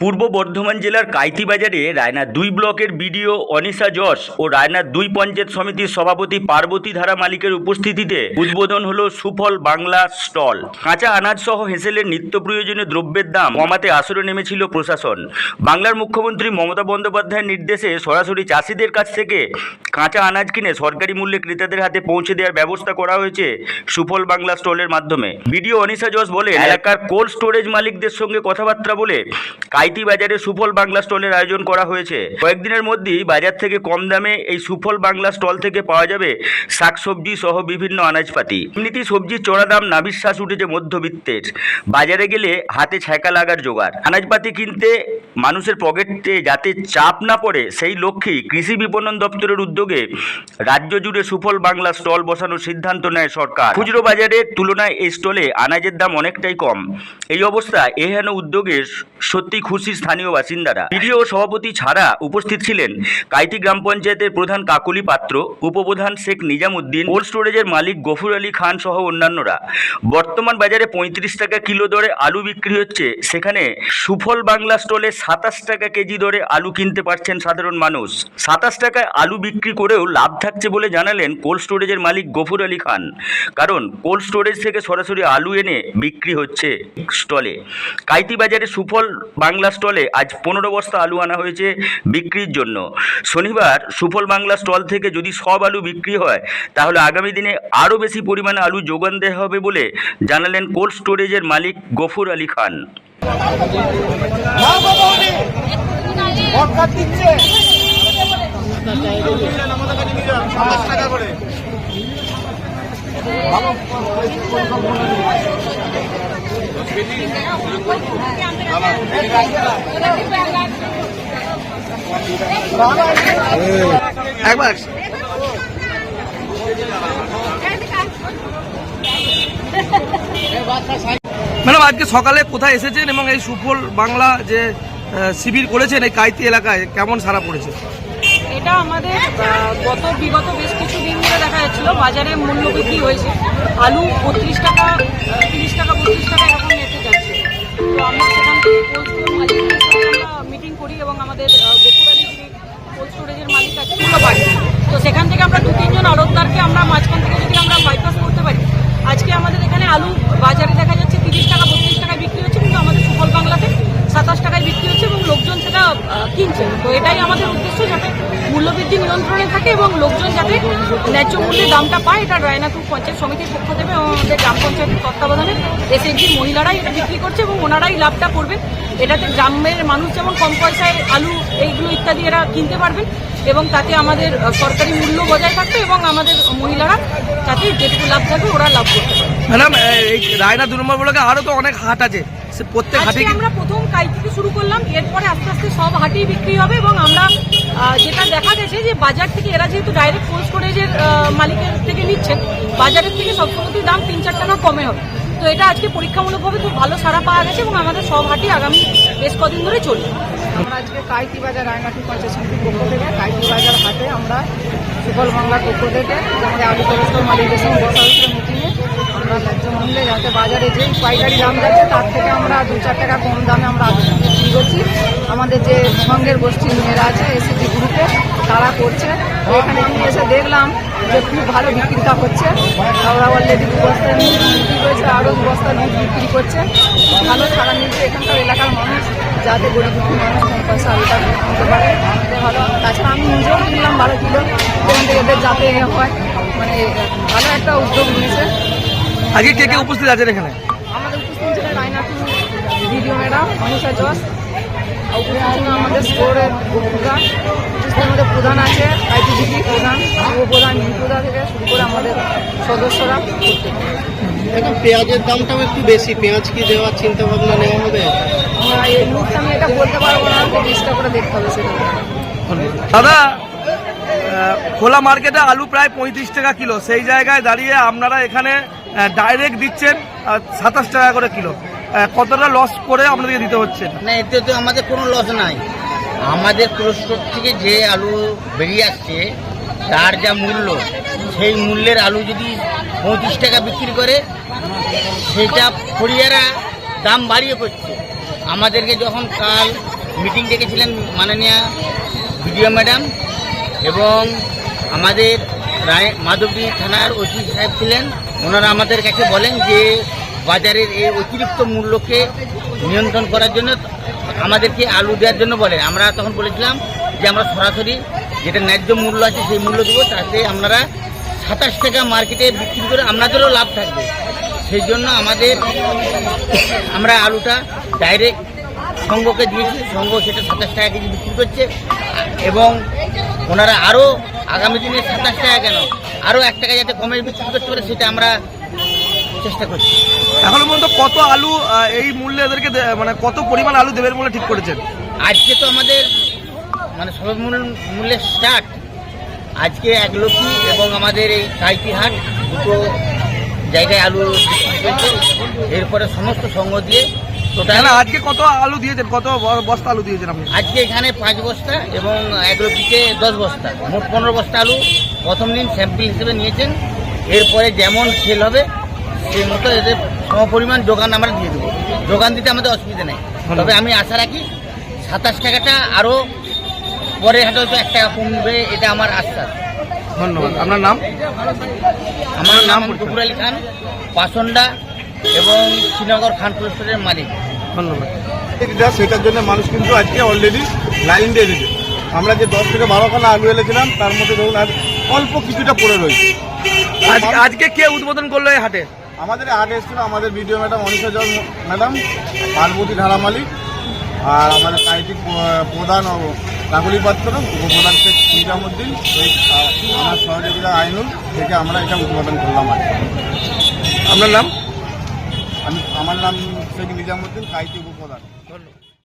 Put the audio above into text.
পূর্ব বর্ধমান জেলার কাইতি বাজারে রায়নার দুই ব্লকের বিডিও অনিশা যশ ও রায়নার দুই পঞ্চায়েত সমিতির সভাপতি পার্বতী ধারা মালিকের উপস্থিতিতে উদ্বোধন হলো সুফল বাংলা স্টল। কাঁচা আনাজ সহ হেসেলের নিত্য প্রয়োজনীয় দ্রব্যের দাম কমাতে আসরে নেমেছিল প্রশাসন। বাংলার মুখ্যমন্ত্রী মমতা বন্দ্যোপাধ্যায়ের নির্দেশে সরাসরি চাষিদের কাছ থেকে কাঁচা আনাজ কিনে সরকারি মূল্যে ক্রেতাদের হাতে পৌঁছে দেওয়ার ব্যবস্থা করা হয়েছে সুফল বাংলা স্টলের মাধ্যমে। বিডিও অনিশা যশ বলে এলাকার কোল্ড স্টোরেজ মালিকদের সঙ্গে কথাবার্তা বলে কাইতি বাজারে সুফল বাংলা স্টলের আয়োজন করা হয়েছে। কয়েকদিনের মধ্যেই বাজার থেকে কম দামে এই সুফল বাংলা স্টল থেকে পাওয়া যাবে শাকসবজি সহ বিভিন্ন আনাজপাতি। এমনিতেই সবজির চড়া দাম নাবিশ্বাস উঠেছে মধ্যবিত্তের। বাজারে গেলে হাতে ছ্যাঁকা লাগার জোগাড়। আনাজপাতি কিনতে মানুষের পকেটে যাতে চাপ না পড়ে, সেই লক্ষ্যেই কৃষি বিপণন দপ্তরের উদ্যোগে রাজ্য জুড়ে সুফল বাংলা স্টল বসানোর সিদ্ধান্ত নেয় সরকার। খুচরো বাজারের তুলনায় এই স্টলে আনাজের দাম অনেকটাই কম। এই অবস্থা এহেন উদ্যোগে সত্যি খুশি স্থানীয় বাসিন্দারা। বিডিও সভাপতি ছাড়া উপস্থিত ছিলেন কাইতি গ্রাম পঞ্চায়েতের প্রধান কাকলি পাত্র, উপপ্রধান শেখ নিজামুদ্দিন, কোল্ড স্টোরেজের মালিক গফুর আলী খান সহ অন্যান্যরা। বর্তমান বাজারে পঁয়ত্রিশ টাকা কিলো দরে আলু বিক্রি হচ্ছে। সেখানে সুফল বাংলা স্টলে সাতাশ টাকা কেজি দরে আলু কিনতে পারছেন সাধারণ মানুষ। সাতাশ টাকায় আলু বিক্রি করেও লাভ থাকছে বলে জানালেন কোল্ড স্টোরেজের মালিক গফুর আলী খান। কারণ কোল্ড স্টোরেজ থেকে সরাসরি আলু এনে বিক্রি হচ্ছে স্টলে। কাইতি বাজারে সুফল বাংলা স্টলে আজ পনেরো বস্তা আলু আনা হয়েছে বিক্রির জন্য। শনিবার সুফল বাংলা স্টল থেকে যদি সব আলু বিক্রি হয়, তাহলে আগামী দিনে আরও বেশি পরিমাণে আলু যোগান দেওয়া হবে বলে জানালেন কোল্ড স্টোরেজের মালিক গফুর আলী খান। ভটকার দিচ্ছে। টাকা করে একবার। ম্যাডাম আজকে সকালে কোথায় এসেছেন এবং এই সুফল বাংলা যে শিবির করেছেন এই কাইতি এলাকায়? কেমন সারা পড়েছে? এটা আমাদের গত বিগত বেশ কিছু দিন ধরে দেখা যাচ্ছিল। বাজারে মূল্য বৃদ্ধি হয়েছে। আলু বত্রিশ টাকা তিরিশ টাকা, বত্রিশ টাকা এরকম এতে যাচ্ছে। তো আমরা সেখান থেকে কোল্ড আমরা মিটিং করি এবং আমাদের আলী কোল্ড স্টোরেজের মালিক আছে তো সেখান থেকে আমরা দু তিনজন আড়তদারকে আমরা মাঝখান থেকে যদি আমরা বাইপাস করতে পারি আজকে আমাদের এখানে আলু বাজারে দেখা যাচ্ছে তিরিশ টাকা বত্রিশ টাকায় বিক্রি হচ্ছে কিন্তু আমাদের সুফল বাংলাতে সাতাশ টাকায় বিক্রি হচ্ছে এবং লোকজন সেটা আহ, কিনছে তো এটাই আমাদের উদ্দেশ্য যাতে মূল্যবৃদ্ধি নিয়ন্ত্রণে থাকে এবং লোকজন যাতে ন্যায্য মূল্যে দামটা পায় এটা রায়নাথুর পঞ্চায়েত সমিতির পক্ষ থেকে আমাদের গ্রাম পঞ্চায়েতের তত্ত্বাবধানে এসএসজি মহিলারাই এটা বিক্রি করছে এবং ওনারাই লাভটা করবেন এটাতে গ্রামের মানুষ যেমন কম পয়সায় আলু এইগুলো ইত্যাদি এরা কিনতে পারবেন এবং তাতে আমাদের সরকারি মূল্য বজায় থাকবে এবং আমাদের মহিলারা তাতে যেটুকু লাভ থাকবে ওরা লাভ করতে পারবে। ম্যাডাম এই রায়না দু নম্বর ব্লকে আরও তো অনেক হাট আছে। প্রত্যেক হাটে আমরা প্রথম কাই থেকে শুরু করলাম এরপরে আস্তে আস্তে সব হাটেই বিক্রি হবে এবং আমরা যেটা দেখা গেছে যে বাজার থেকে এরা যেহেতু ডাইরেক্ট কোল্ড স্টোরেজের মালিকের থেকে নিচ্ছেন বাজারের থেকে সবসময় দাম তিন চার টাকা কমে হবে। তো এটা আজকে পরীক্ষামূলকভাবে খুব ভালো সারা পাওয়া গেছে এবং আমাদের সব হাটই আগামী বেশ কদিন ধরে চলবে। আমরা আজকে কাইতি বাজার রায়নাটি পঞ্চায়েত সমিতির পক্ষ থেকে কাইতি বাজার হাটে আমরা সুফল বাংলার পক্ষ থেকে আমাদের আলু কলেস্টোর মালিকদের সঙ্গে বসা হয়েছিল মিটিংয়ে আমরা ন্যায্য মূল্যে যাতে বাজারে যে পাইকারি দাম যাচ্ছে, তার থেকে আমরা দু চার টাকা কম দামে আমরা আলু বিক্রি করছি। আমাদের যে সঙ্গের গোষ্ঠীর মেয়েরা আছে এসএসজি গ্রুপে তারা করছে। এখানে নিয়ে এসে দেখলাম যে খুব ভালো বিক্রিটা হচ্ছে। ওরা অলরেডি দু বস্তা বিক্রি করেছে আরও দু বস্তা বিক্রি করছে। খুব ভালো সারা মিলছে এখানকার এলাকার মানুষ যাতে গরিব মানুষ পয়সা আলুটা কিনতে পারে। ভালো। তাছাড়া আমি নিজেও কিনলাম বারো কিলো এখান থেকে এদের যাতে এ হয় মানে ভালো একটা উদ্যোগ নিয়েছে। আজকে কে কে উপস্থিত আছেন এখানে? আমাদের উপস্থিত ছিলেন রায়নাটু ভিডিও ম্যাডাম মনীষা জস আমাদের স্টোরের প্রধান। আমাদের প্রধান আছে আইটিডিপি প্রধান। উপপ্রধান প্রধান থেকে শুরু করে আমাদের সদস্যরা। এখন পেঁয়াজের দামটাও একটু বেশি। পেঁয়াজ কি দেওয়ার চিন্তা ভাবনা নেওয়া হবে? এই মুহূর্তে আমি এটা বলতে পারব না চেষ্টা করে দেখতে হবে সেটা। দাদা খোলা মার্কেটে আলু প্রায় পঁয়ত্রিশ টাকা কিলো। সেই জায়গায় দাঁড়িয়ে আপনারা এখানে ডাইরেক্ট দিচ্ছেন সাতাশ টাকা করে কিলো। কতটা লস করে আপনাদেরকে দিতে হচ্ছে? না, এতে তো আমাদের কোনো লস নাই। আমাদের প্রস্তুত থেকে যে আলু বেরিয়ে আসছে, তার যা মূল্য, সেই মূল্যের আলু যদি পঁয়ত্রিশ টাকা বিক্রি করে, সেটা ফরিয়ারা দাম বাড়িয়ে করছে। আমাদেরকে যখন কাল মিটিং ডেকেছিলেন মাননীয় বিডিও ম্যাডাম এবং আমাদের রায় মাধবী থানার ওসি সাহেব ছিলেন, ওনারা আমাদের কাছে বলেন যে বাজারের এই অতিরিক্ত মূল্যকে নিয়ন্ত্রণ করার জন্য আমাদেরকে আলু দেওয়ার জন্য বলে। আমরা তখন বলেছিলাম যে আমরা সরাসরি যেটা ন্যায্য মূল্য আছে সেই মূল্য দেবো, তাতে আপনারা সাতাশ টাকা মার্কেটে বিক্রি করে আপনাদেরও লাভ থাকবে। সেই জন্য আমাদের আমরা আলুটা ডাইরেক্ট সংঘকে দিয়েছি সংঘ সেটা সাতাশ টাকা কেজি বিক্রি করছে। এবং ওনারা আরও আগামী দিনে সাতাশ টাকা কেন, আরও এক টাকা যাতে কমে বিক্রি করতে পারে, সেটা আমরা চেষ্টা করছি। এখনও পর্যন্ত কত আলু এই মূল্যে এদেরকে মানে কত পরিমাণ আলু দেবেন বলে ঠিক করেছেন? আজকে তো আমাদের মানে সর্বমূল মূল্যের স্টার্ট আজকে এক একলক্ষী এবং আমাদের এই কাইতিহাট দুটো জায়গায় আলু চলছে এরপরে সমস্ত সঙ্গ দিয়ে টোটাল আজকে কত আলু দিয়েছেন? কত বস্তা আলু দিয়েছেন আপনি? আজকে এখানে পাঁচ বস্তা এবং এগ্রোপিতে দশ বস্তা। মোট পনেরো বস্তা আলু। প্রথম দিন স্যাম্পল হিসেবে নিয়েছেন। এরপরে যেমন সেল হবে সেই মতো এদের সমপরিমাণ যোগান আমরা দিয়ে দেবো। যোগান দিতে আমাদের অসুবিধা নেই। তবে আমি আশা রাখি সাতাশ টাকাটা আরও পরে হাটে হয়তো এক টাকা কমবে এটা আমার আশ্বাস। ধন্যবাদ। আপনার নাম? আমার নাম। গফুর আলী খান পাসন্ডা এবং শ্রীনগর খানপুর স্টোরের মালিক। ধন্যবাদ। যেটা সেটার জন্য মানুষ কিন্তু আজকে অলরেডি লাইন দিয়ে দিয়েছে। আমরা যে দশ থেকে বারো খানা আলু এনেছিলাম তার মধ্যে ধরুন আর অল্প কিছুটা পড়ে রয়েছে। আজ- আজকে কে উদ্বোধন করল এই হাটে? আমাদের আর্ট এসেছিল আমাদের ভিডিও ম্যাডাম অনিশা জল ম্যাডাম পার্বতী ধারা মালিক আর আমাদের সাহিত্যিক প্রধান ও কাকুলি পাত্র উপপ্রধান শেখ নিজামুদ্দিন আমার সহযোগিতা আইনুল থেকে আমরা এটা উদ্বোধন করলাম আর আপনার নাম? আমি আমার নাম শেখ নিজামুদ্দিন সাহিত্যিক উপপ্রধান।